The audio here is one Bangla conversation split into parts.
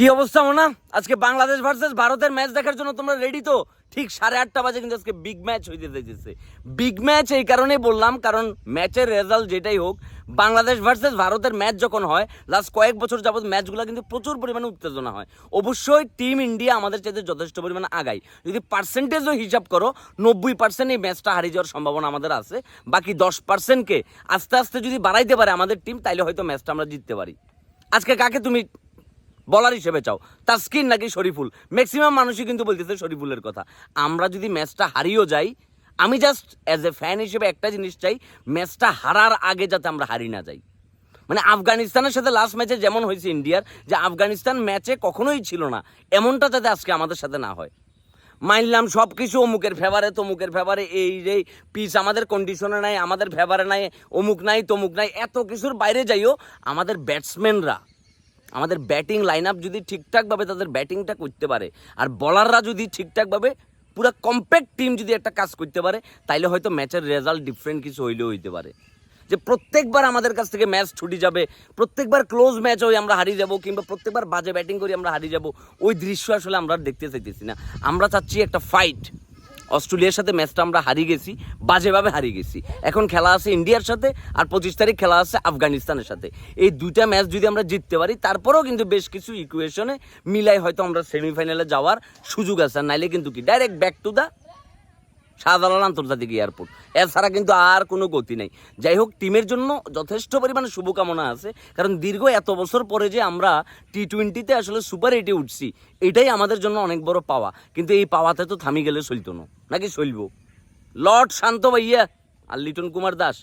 কি অবস্থা, মোনা? আজকে বাংলাদেশ ভার্সেস ভারতের ম্যাচ দেখার জন্য তোমরা রেডি তো? ঠিক সাড়ে আটটা বাজে কিন্তু আজকে বিগ ম্যাচ হইতে যাইতেছে। বিগ ম্যাচ এই কারণে বললাম, কারণ ম্যাচের রেজাল্ট যেটাই হোক, বাংলাদেশ ভার্সেস ভারতের ম্যাচ যখন হয় লাস্ট কয়েক বছর যাবত ম্যাচগুলো কিন্তু প্রচুর পরিমাণে উত্তেজনা হয়। অবশ্যই টিম ইন্ডিয়া আমাদের চাইতে যথেষ্ট পরিমাণে আগায় যদি পার্সেন্টেজও হিসাব করো, নব্বই পার্সেন্ট এই ম্যাচটা হারিয়ে যাওয়ার সম্ভাবনা আমাদের আছে। বাকি দশ পার্সেন্টকে আস্তে আস্তে যদি বাড়াইতে পারে আমাদের টিম তাইলে হয়তো ম্যাচটা আমরা জিততে পারি। আজকে কাকে তুমি বলার হিসেবে চাও। তাস্কিন নাকি শরীফুল। ম্যাক্সিমাম মানুষই কিন্তু বলতেছে শরীফুলের কথা। আমরা যদি ম্যাচটা হারিয়েও যাই, আমি জাস্ট অ্যাজ এ ফ্যান হিসেবে একটা জিনিস চাই, ম্যাচটা হারার আগে যাতে আমরা হারি না যাই। মানে আফগানিস্তানের সাথে লাস্ট ম্যাচে যেমন হয়েছে ইন্ডিয়ার, যে আফগানিস্তান ম্যাচে কখনোই ছিল না। এমনটা যাতে আজকে আমাদের সাথে না হয়। মানলাম সব কিছু অমুকের ফেভারে তমুকের ফেভারে এই রে পিচ আমাদের কন্ডিশনে নাই, আমাদের ফেভারে নাই, অমুক নাই, তমুক নাই, এত কিছুর বাইরে যাইও, আমাদের ব্যাটসম্যানরা আমাদের ব্যাটিং লাইন আপ যদি ঠিকঠাকভাবে তাদের ব্যাটিংটা করতে পারে, আর বলাররা যদি ঠিকঠাকভাবে পুরো কম্প্যাক্ট টিম যদি একটা কাজ করতে পারে, তাইলে হয়তো ম্যাচের রেজাল্ট ডিফারেন্ট কিছু হইলেও হইতে পারে। যে প্রত্যেকবার আমাদের কাছ থেকে ম্যাচ ছুটি যাবে, প্রত্যেকবার ক্লোজ ম্যাচ হয়ে আমরা হারিয়ে যাব, কিংবা প্রত্যেকবার বাজে ব্যাটিং করে আমরা হারিয়ে যাব, ওই দৃশ্য আসলে আমরা দেখতে চাইতেছি না। আমরা চাচ্ছি একটা ফাইট অস্ট্রেলিয়ার সাথে ম্যাচটা আমরা হারিয়ে গেছি, বাজেভাবে হারিয়ে গেছি। এখন খেলা আছে ইন্ডিয়ার সাথে আর পঁচিশ তারিখ খেলা আছে আফগানিস্তানের সাথে। এই দুইটা ম্যাচ যদি আমরা জিততে পারি, তারপরেও কিন্তু বেশ কিছু ইকুয়েশনে মিলাই হয়তো আমরা সেমিফাইনালে যাওয়ার সুযোগ আছে নাইলে কিন্তু কি? Direct back to the Shahjalal আন্তর্জাতিক এয়ারপোর্ট। এছাড়া কিন্তু আর কোনো গতি নেই। যাই হোক, টিমের জন্য যথেষ্ট পরিমাণে শুভকামনা আছে। কারণ দীর্ঘ এত বছর পরে যে আমরা টি টোয়েন্টিতে আসলে সুপার এইটে উঠছি, এটাই আমাদের জন্য অনেক বড় পাওয়া। কিন্তু এই পাওয়াতে তো থামি গেলে চলতো না। নাকি চলবো? লর্ড শান্ত ভাইয়া আর Liton Kumar Das.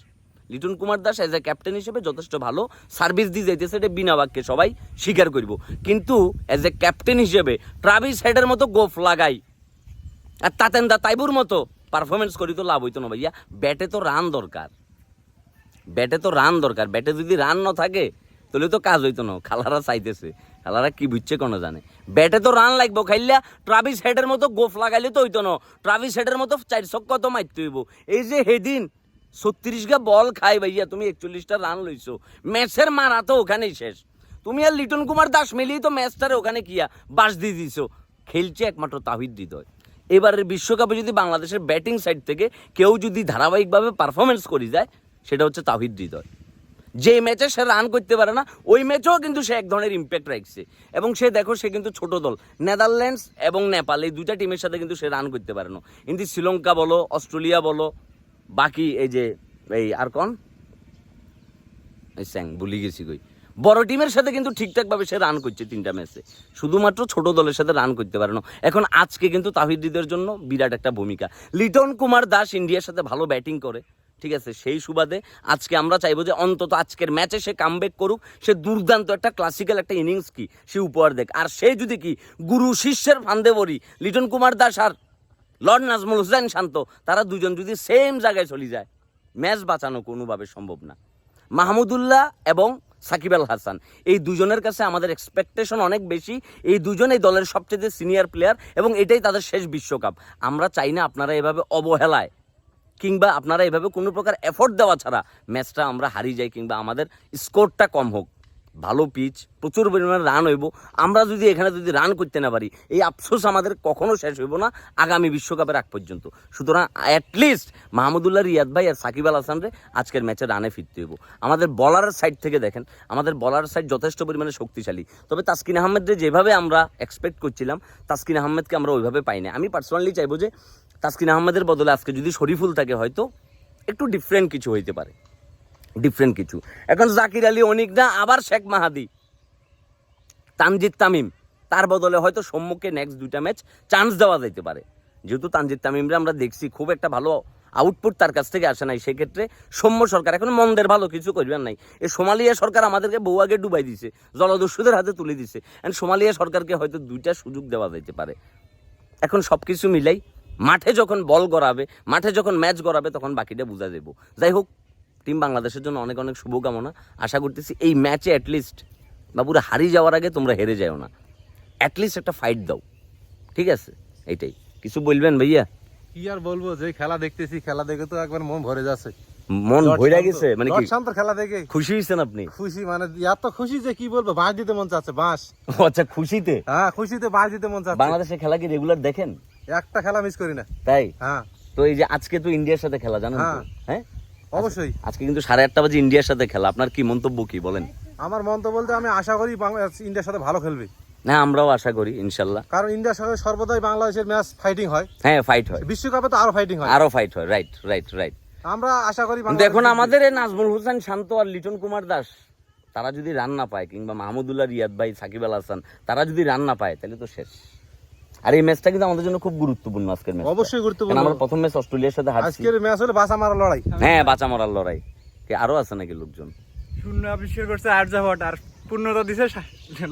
Liton Kumar Das as a captain হিসেবে যথেষ্ট ভালো। সার্ভিস দিয়ে যাইতেছে এটা বিনা বাক্যে সবাই স্বীকার করব। কিন্তু অ্যাজ এ ক্যাপ্টেন হিসেবে ট্রাভিস হেডের মতো গোফ লাগাই। আর তাতেন্দা তাইবুর মতো পারফরমেন্স করি তো লাভ হইতো না ভাইয়া। ব্যাটে তো রান দরকার। ব্যাটে তো রান দরকার। ব্যাটে যদি রান না থাকে, তাহলে তো কাজ হইতো না। খালারা চাইতেছে। খালারা কি বুঝছে কোনো জানে। ব্যাটে তো রান লাগবো খাইলা ট্রাভিস হেডের মতো গোফ লাগাইলে তো হইতো না। ট্রাভিস হেডের মতো চার কত মারতে হইব। এই যে হেদিন ছত্রিশ গা বল খাই ভাইয়া, তুমি একচল্লিশটা রান লইছো। ম্যাচের মারা তো ওখানেই শেষ। তুমি আর লিটন কুমার দাস মিলিয়ে তো ম্যাচটারে ওখানে কিয়া বাস দিয়ে দিছো। খেলছে একমাত্র তাহিদ হৃদয়। এবারের বিশ্বকাপে যদি বাংলাদেশের ব্যাটিং সাইড থেকে কেউ যদি ধারাবাহিকভাবে পারফরমেন্স করে যায়, সেটা হচ্ছে তাহিদ হৃদয়। যে ম্যাচে সে রান করতে পারে না, ওই ম্যাচেও কিন্তু সে এক ধরনের ইম্প্যাক্ট রাখছে। এবং সে দেখো, সে কিন্তু ছোট দল। নেদারল্যান্ডস এবং নেপাল এই দুইটা টিমের সাথে কিন্তু সে রান করতে পারে না। কিন্তু শ্রীলঙ্কা বলো, অস্ট্রেলিয়া বলো, বাকি এই যে, এই আর কোন? স্যাং, ভুলি গেছি কই। বড় টিমের সাথে কিন্তু ঠিকঠাকভাবে সে রান করছে তিনটা ম্যাচে শুধুমাত্র ছোট দলের সাথে রান করতে পারে না। এখন আজকে কিন্তু তাহিদিদের জন্য বিরাট একটা ভূমিকা। লিটন কুমার দাস ইন্ডিয়ার সাথে ভালো ব্যাটিং করে, ঠিক আছে? সেই সুবাদে আজকে আমরা চাইব যে অন্তত আজকের ম্যাচে সে কামব্যাক করুক। সে দুর্দান্ত একটা ক্লাসিক্যাল একটা ইনিংস কি, সে উপহার দেখ আর সে যদি কি গুরু শিষ্যের ফান্দে বরি লিটন কুমার দাস আর লর্ড নাজমুল হুসাইন শান্ত, তারা দুজন যদি সেম জায়গায় চলে যায় ম্যাচ বাঁচানো কোনোভাবে সম্ভব না। মাহমুদুল্লাহ এবং সাকিব আল হাসান। এই দুজনের কাছে আমাদের এক্সপেকটেশন অনেক বেশি। এই দুজন এই দলের সবচেয়ে সিনিয়র প্লেয়ার এবং এটাই তাদের শেষ বিশ্বকাপ। আমরা চাই না আপনারা এভাবে অবহেলায় কিংবা আপনারা এভাবে কোনো প্রকার এফোর্ট দেওয়া ছাড়া ম্যাচটা আমরা হারিয়ে যাই কিংবা আমাদের স্কোরটা কম হোক। ভালো পিচ, প্রচুর পরিমাণে রান হইব। আমরা যদি এখানে যদি রান করতে না পারি, এই আফসোস আমাদের কখনো শেষ হইব না আগামী বিশ্বকাপের আগ পর্যন্ত। সুতরাং অ্যাটলিস্ট মাহমুদুল্লাহ রিয়াদ ভাই আর সাকিব আল হাসানরে আজকের ম্যাচে রানে ফিরতে হইব। আমাদের বলারের সাইড থেকে দেখেন, আমাদের বলারের সাইড যথেষ্ট পরিমাণে শক্তিশালী। তবে তাসকিন আহমেদরে যেভাবে আমরা এক্সপেক্ট করছিলাম, তাসকিন আহমেদকে আমরা ওইভাবে পাই না আমি পার্সোনালি চাইব যে তাসকিন আহমেদের বদলে আজকে যদি শরীফুল থাকে হয়তো একটু ডিফারেন্ট কিছু হইতে পারে। ডিফারেন্ট কিছু। এখন জাকির আলী, অনিক না আবার শেখ মাহাদি। তানজিদ তামিম, তার বদলে হয়তো সম্মুখে নেক্সট দুইটা ম্যাচ চান্স দেওয়া যেতে পারে। যেহেতু তানজিদ তামিমরা আমরা দেখছি, খুব একটা ভালো আউটপুট তার কাছ থেকে আসে নাই। সেক্ষেত্রে সৌম্য সরকার এখন মন্দের ভালো কিছু করবেন নাই। এই সোমালিয়া সরকার আমাদেরকে বউ আগে ডুবাই দিছে, জলদস্যুদের হাতে তুলে দিছে। অ্যান্ড সোমালিয়া সরকারকে হয়তো দুইটা সুযোগ দেওয়া যেতে পারে। এখন সব কিছু মিলাই মাঠে যখন বল গড়াবে, মাঠে যখন ম্যাচ গড়াবে, তখন বাকিটা বোঝা যাব। যাই হোক টিম বাংলাদেশের জন্য অনেক অনেক শুভকামনা। আশা করতেছি এই ম্যাচে অ্যাটলিস্ট বাবুরা হারিয়ে যাওয়ার আগে তোমরা হেরে যাও না। অ্যাটলিস্ট একটা ফাইট দাও। ঠিক আছে? এইটাই কিছু বলবেন ভাইয়া? কি আর বলব? যে খেলা দেখতেছি খেলা দেখে তো একবার মন ভরে যাচ্ছে। মন শান্ত- গেছে? মানে কি শান্তর খেলা দেখে। খুশি হয়েছেন আপনি? খুশি মানে এত খুশি যে কি বলব? বাঁশ দিতে মন চাচ্ছে বাঁশ। আচ্ছা খুশিতে? হ্যাঁ খুশিতে বাঁশ দিতে মন চাচ্ছে। বাংলাদেশের খেলা কি রেগুলার দেখেন? একটা খেলা মিস করি না। তাই? হ্যাঁ। তো এই যে আজকে তো ইন্ডিয়ার সাথে খেলা জানেন তো? হ্যাঁ। হ্যাঁ অবশ্যই। আজকে কিন্তু সাড়ে আটটা বাজে ইন্ডিয়ার সাথে খেলা। আপনার কি মন্তব্য কি? বলেন। আমার মন্তব্য বলতে আমি আশা করি ইন্ডিয়ার সাথে ভালো খেলবে। না আমরাও আশা করি ইনশাল্লাহ। কারণ ইন্ডিয়ার সাথে সর্বদাই বাংলাদেশের ম্যাচ ফাইটিং হয়। হ্যাঁ ফাইট হয়। বিশ্বকাপে তো আরও ফাইটিং হয়। আরও ফাইট হয় রাইট রাইট রাইট আমরা আশা করি এখন আমাদের এই নাজমুল হোসেন শান্ত আর লিটন কুমার দাস তারা যদি রান না পায় কিংবা মাহমুদুল্লাহ রিয়াদ ভাই সাকিব আল হাসান তারা যদি রান না পায় তাহলে তো শেষ। আর এই ম্যাচটা কিন্তু আমাদের জন্য খুব গুরুত্বপূর্ণ আজকের ম্যাচ অবশ্যই গুরুত্বপূর্ণ। আমরা প্রথম ম্যাচ অস্ট্রেলিয়ার সাথে হারছি। আজকের ম্যাচ হলো বাসা মারা লড়াই। হ্যাঁ বাঁচা মরার লড়াই। কে আরও আছে নাকি লোকজন? শূন্য আবিষ্কার করছে আর্যাভট আর পূর্ণতা দিছে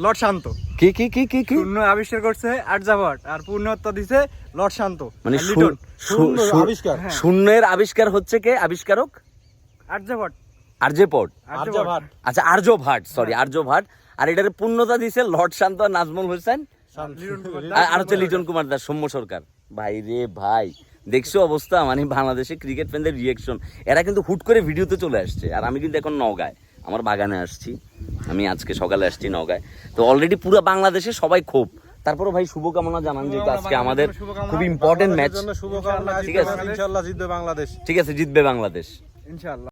লর্ড শান্ত। কি কি কি কি কি? শূন্য আবিষ্কার করছে আর্যাভট আর পূর্ণতা দিছে লর্ড শান্ত। মানে শূন্য আবিষ্কার। হ্যাঁ। শূন্যের আবিষ্কার হচ্ছে কে আবিষ্কারক? আর্যাভট আরজে পট। আর্যাভট আচ্ছা Aryabhata sorry Aryabhata. আর এটার পূর্ণতা দিছে লর্ড শান্ত আর নাজমুল হোসেন। আর- হচ্ছে লিটন কুমার দাস সৌম্য সরকার। ভাই রে ভাই দেখছ অবস্থা? মানে বাংলাদেশে ক্রিকেট ফ্যানদের রিয়েকশন এরা কিন্তু হুট করে ভিডিওতে চলে আসছে। আর আমি কিন্তু এখন নওগাঁয়। আমার বাগানে আসছি। আমি আজকে সকালে আসছি নওগাঁয়। তো অলরেডি পুরো বাংলাদেশে সবাই ক্ষোভ। তারপরে ভাই শুভকামনা জানান যে আজকে আমাদের খুব ইম্পর্টেন্ট ম্যাচ ঠিক আছে। জিতবে বাংলাদেশ। ঠিক আছে জিতবে বাংলাদেশ। ইনশাআল্লাহ।